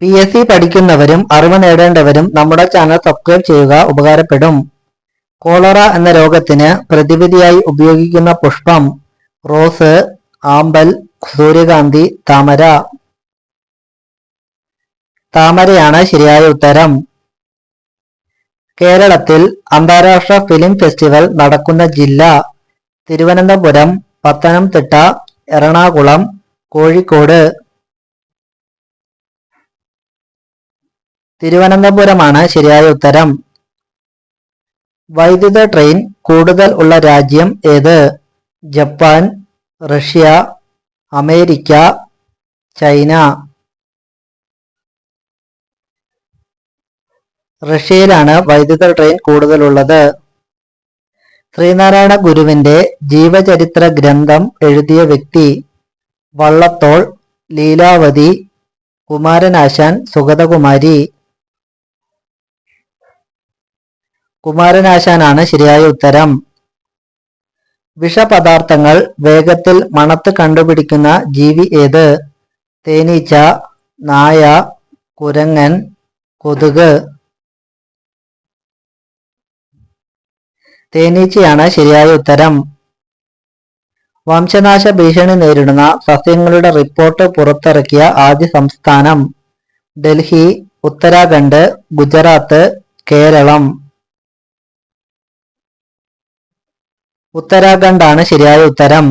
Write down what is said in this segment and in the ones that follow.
P S C പഠിക്കുന്നവരും അറിവ് നേടേണ്ടവരും നമ്മുടെ channel subscribe ചെയ്യുക ഉപകാരപ്പെടും. കോളറ എന്ന രോഗത്തിന് പ്രതിവിധിയായി ഉപയോഗിക്കുന്ന പുഷ്പം റോസ് ആമ്പൽ സൂര്യകാന്തി താമര. താമരയാണ് ശരിയായ ഉത്തരം. കേരളത്തിൽ അന്താരാഷ്ട്ര ഫിലിം ഫെസ്റ്റിവൽ നടക്കുന്ന ജില്ല തിരുവനന്തപുരം പത്തനംതിട്ട എറണാകുളം കോഴിക്കോട്. തിരുവനന്തപുരമാണ് ശരിയായ ഉത്തരം. വൈദ്യുത ട്രെയിൻ കൂടുതൽ ഉള്ള രാജ്യം ഏത്? Japan Russia America China. റഷ്യയിലാണ് വൈദ്യുത ട്രെയിൻ കൂടുതലുള്ളത് ശ്രീനാരായണ ഗുരുവിന്റെ ജീവചരിത്ര ഗ്രന്ഥം എഴുതിയ വ്യക്തി വള്ളത്തോൾ ലീലാവതി കുമാരനാശാൻ സുഗതകുമാരി. കുമാരനാശാനാണ് ശരിയായ ഉത്തരം. വിഷപദാർത്ഥങ്ങൾ വേഗത്തിൽ മണത്ത് കണ്ടുപിടിക്കുന്ന ജീവി ഏത്? തേനീച്ച നായ കുരങ്ങൻ കൊതുക്. തേനീച്ചയാണ് ശരിയായ ഉത്തരം. വംശനാശ ഭീഷണി നേരിടുന്ന സസ്യങ്ങളുടെ റിപ്പോർട്ട് പുറത്തിറക്കിയ ആദ്യ സംസ്ഥാനം ഡൽഹി ഉത്തരാഖണ്ഡ് ഗുജറാത്ത് കേരളം. ഉത്തരാഖണ്ഡാണ് ശരിയായ ഉത്തരം.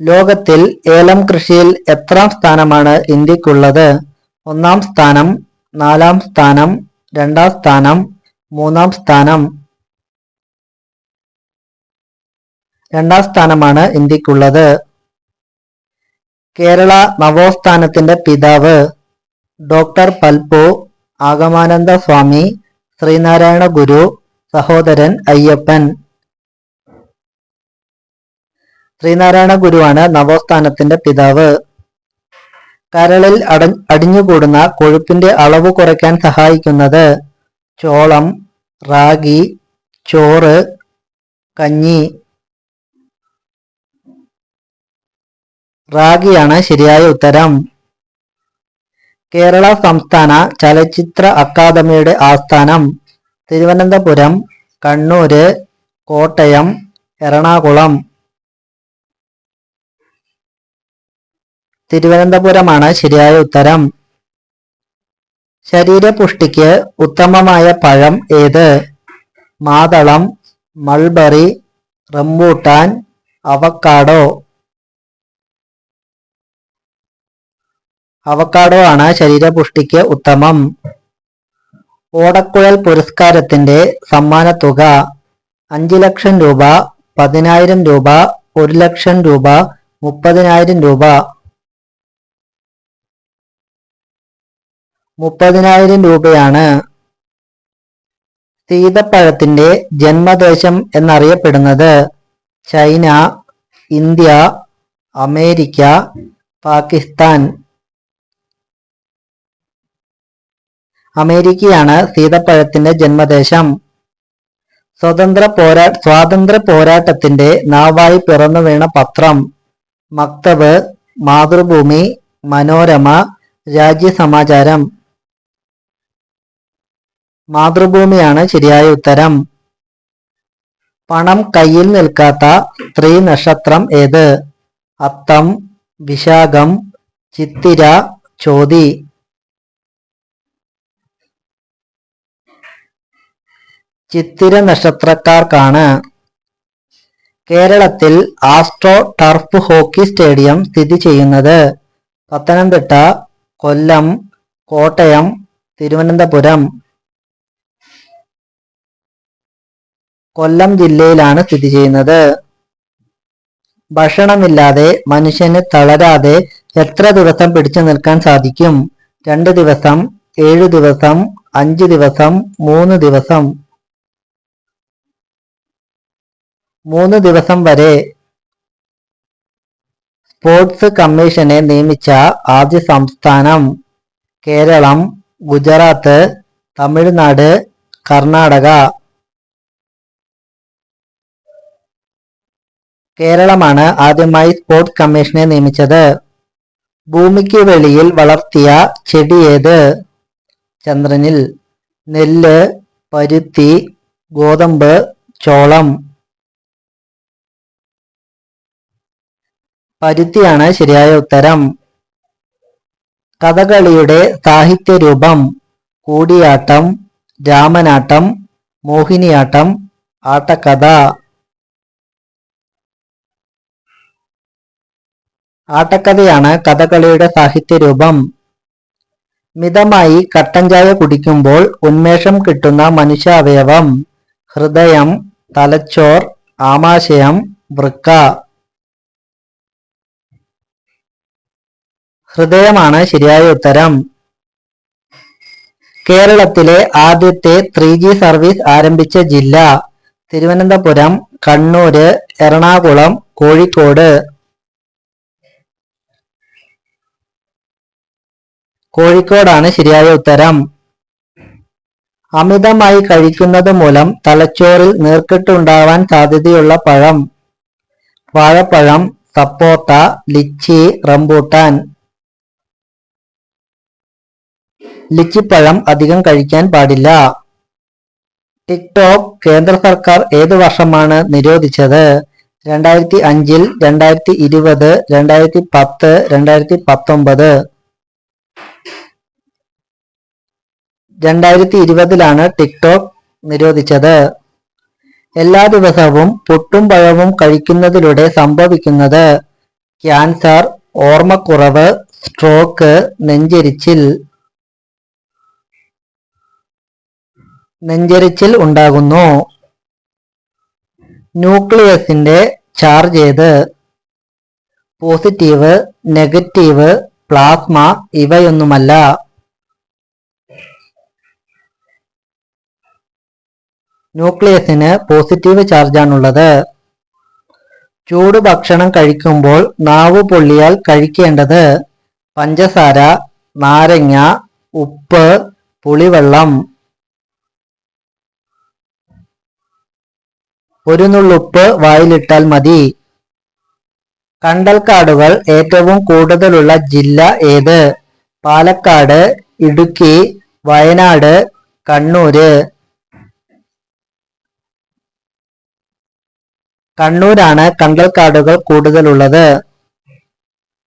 ലോകത്തിൽ ഏലം കൃഷിയിൽ എത്രാം സ്ഥാനമാണ് ഇന്ത്യക്കുള്ളത്? ഒന്നാം സ്ഥാനം നാലാം സ്ഥാനം രണ്ടാം സ്ഥാനം മൂന്നാം സ്ഥാനം. രണ്ടാം സ്ഥാനമാണ് ഇന്ത്യക്കുള്ളത്. കേരള നവോസ്ഥാനത്തിന്റെ പിതാവ് ഡോക്ടർ പൽപു ആഗമാനന്ദ സ്വാമി ശ്രീനാരായണ ഗുരു സഹോദരൻ അയ്യപ്പൻ. ശ്രീനാരായണ ഗുരുവാണ് നവോത്ഥാനത്തിന്റെ പിതാവ്. കരളിൽ അട അടിഞ്ഞുകൂടുന്ന കൊഴുപ്പിന്റെ അളവ് കുറയ്ക്കാൻ സഹായിക്കുന്നത് ചോളം റാഗി ചോറ് കഞ്ഞി. റാഗിയാണ് ശരിയായ ഉത്തരം. കേരള സംസ്ഥാന ചലച്ചിത്ര അക്കാദമിയുടെ ആസ്ഥാനം തിരുവനന്തപുരം കണ്ണൂര് കോട്ടയം എറണാകുളം. തിരുവനന്തപുരമാണ് ശരിയായ ഉത്തരം. ശരീരപുഷ്ടിക്ക് ഉത്തമമായ പഴം ഏത്? മാതളം മൾബറി റംബൂട്ടാൻ അവക്കാഡോ അവക്കാഡോ ആണ് ശരീരപുഷ്ടിക്ക് ഉത്തമം. ഓടക്കുഴൽ പുരസ്കാരത്തിന്റെ സമ്മാന തുക അഞ്ചു ലക്ഷം രൂപ പതിനായിരം രൂപ ഒരു ലക്ഷം രൂപ മുപ്പതിനായിരം രൂപ. മുപ്പതിനായിരം രൂപയാണ് സീതപ്പഴത്തിന്റെ ജന്മദേശം എന്നറിയപ്പെടുന്നത്. China India America Pakistan. അമേരിക്കയാണ് സീതപ്പഴത്തിന്റെ ജന്മദേശം. സ്വതന്ത്ര പോരാ സ്വാതന്ത്ര്യ പോരാട്ടത്തിന്റെ നാവായി പിറന്നു വീണ പത്രം. മക്തബ് മാതൃഭൂമി മനോരമ രാജ്യസമാചാരം. മാതൃഭൂമിയാണ് ശരിയായ ഉത്തരം. പണം കയ്യിൽ നിൽക്കാത്ത സ്ത്രീ നക്ഷത്രം ഏത്? അത്തം വിശാഖം ചിത്തിര ചോതി. ചിത്തിര നക്ഷത്രക്കാർക്കാണ് കേരളത്തിൽ ആസ്ട്രോ ടർഫ് ഹോക്കി സ്റ്റേഡിയം സ്ഥിതി ചെയ്യുന്നത്. പത്തനംതിട്ട കൊല്ലം കോട്ടയം തിരുവനന്തപുരം. കൊല്ലം ജില്ലയിലാണ് സ്ഥിതി ചെയ്യുന്നത്. ഭക്ഷണമില്ലാതെ മനുഷ്യന് തളരാതെ എത്ര ദിവസം പിടിച്ചു നിൽക്കാൻ സാധിക്കും? രണ്ട് ദിവസം ഏഴു ദിവസം അഞ്ച് ദിവസം മൂന്ന് ദിവസം. മൂന്ന് ദിവസം വരെ സ്പോർട്സ് കമ്മീഷനെ നിയമിച്ച ആദ്യ സംസ്ഥാനം കേരളം ഗുജറാത്ത് തമിഴ്നാട് കർണാടക. കേരളമാണ് ആദ്യമായി സ്പോർട്സ് കമ്മീഷനെ നിയമിച്ചത്. ഭൂമിക്ക് വെളിയിൽ വളർത്തിയ ചെടി ഏത്? ചന്ദ്രനിൽ. നെല്ല് പരുത്തി ഗോതമ്പ് ചോളം. പരുത്തിയാണ് ശരിയായ ഉത്തരം. കഥകളിയുടെ സാഹിത്യരൂപം കൂടിയാട്ടം രാമനാട്ടം മോഹിനിയാട്ടം ആട്ടക്കഥ. ആട്ടക്കഥയാണ് കഥകളിയുടെ സാഹിത്യരൂപം. മിതമായി കട്ടൻ ചായ കുടിക്കുമ്പോൾ ഉന്മേഷം കിട്ടുന്ന മനുഷ്യാവയവം ഹൃദയം തലച്ചോർ ആമാശയം വൃക്ക. ഹൃദയമാണ് ശരിയായ ഉത്തരം. കേരളത്തിലെ ആദ്യത്തെ ത്രീ ജി സർവീസ് ആരംഭിച്ച ജില്ല തിരുവനന്തപുരം കണ്ണൂര് എറണാകുളം കോഴിക്കോട്. കോഴിക്കോടാണ് ശരിയായ ഉത്തരം. അമിതമായി കഴിക്കുന്നത് മൂലം തലച്ചോറിൽ നീർക്കെട്ടുണ്ടാവാൻ സാധ്യതയുള്ള പഴം. വാഴപ്പഴം സപ്പോട്ട ലിച്ചി റംബൂട്ടാൻ. ലിച്ചിപ്പഴം അധികം കഴിക്കാൻ പാടില്ല. ടിക്ടോക്ക് കേന്ദ്ര സർക്കാർ ഏത് വർഷമാണ് നിരോധിച്ചത്? രണ്ടായിരത്തി അഞ്ചിൽ രണ്ടായിരത്തി ഇരുപത് രണ്ടായിരത്തി പത്ത് രണ്ടായിരത്തി പത്തൊമ്പത്. രണ്ടായിരത്തി ഇരുപതിലാണ് ടിക്ടോക്ക് നിരോധിച്ചത്. എല്ലാ ദിവസവും പുട്ടും പഴവും കഴിക്കുന്നതിലൂടെ സംഭവിക്കുന്നത് ക്യാൻസർ ഓർമ്മക്കുറവ് സ്ട്രോക്ക് നെഞ്ചരിച്ചിൽ നെഞ്ചരിച്ചിൽ ഉണ്ടാകുന്നു. ന്യൂക്ലിയസിന്റെ ചാർജ് ഏത്? പോസിറ്റീവ് നെഗറ്റീവ് പ്ലാസ്മ ഇവയൊന്നുമല്ല. ന്യൂക്ലിയസിന് പോസിറ്റീവ് ചാർജാണുള്ളത്. ചൂട് ഭക്ഷണം കഴിക്കുമ്പോൾ നാവ് പൊള്ളിയാൽ കഴിക്കേണ്ടത് പഞ്ചസാര നാരങ്ങ ഉപ്പ് പുളിവെള്ളം. ഒരു നുള്ളുപ്പ് വായിലിട്ടാൽ മതി. കണ്ടൽക്കാടുകൾ ഏറ്റവും കൂടുതലുള്ള ജില്ല ഏത്? പാലക്കാട് ഇടുക്കി വയനാട് കണ്ണൂര്. കണ്ണൂരാണ് കണ്ടൽക്കാടുകൾ കൂടുതലുള്ളത്.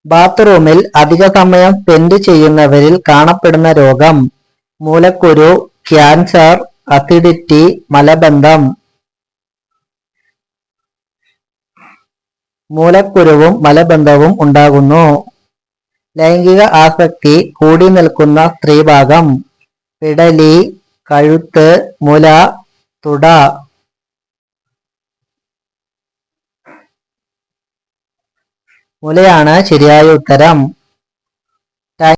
ബാത്റൂമിൽ അധിക സമയം സ്പെൻഡ് ചെയ്യുന്നവരിൽ കാണപ്പെടുന്ന രോഗം മൂലക്കുരു ക്യാൻസർ അസിഡിറ്റി മലബന്ധം. മൂലക്കുരുവും മലബന്ധവും ഉണ്ടാകുന്നു. ലൈംഗിക ആസക്തി കൂടി നിൽക്കുന്ന സ്ത്രീഭാഗം പിടലി കഴുത്ത് മുല തുട. മുലയാണ് ശരിയായ ഉത്തരം.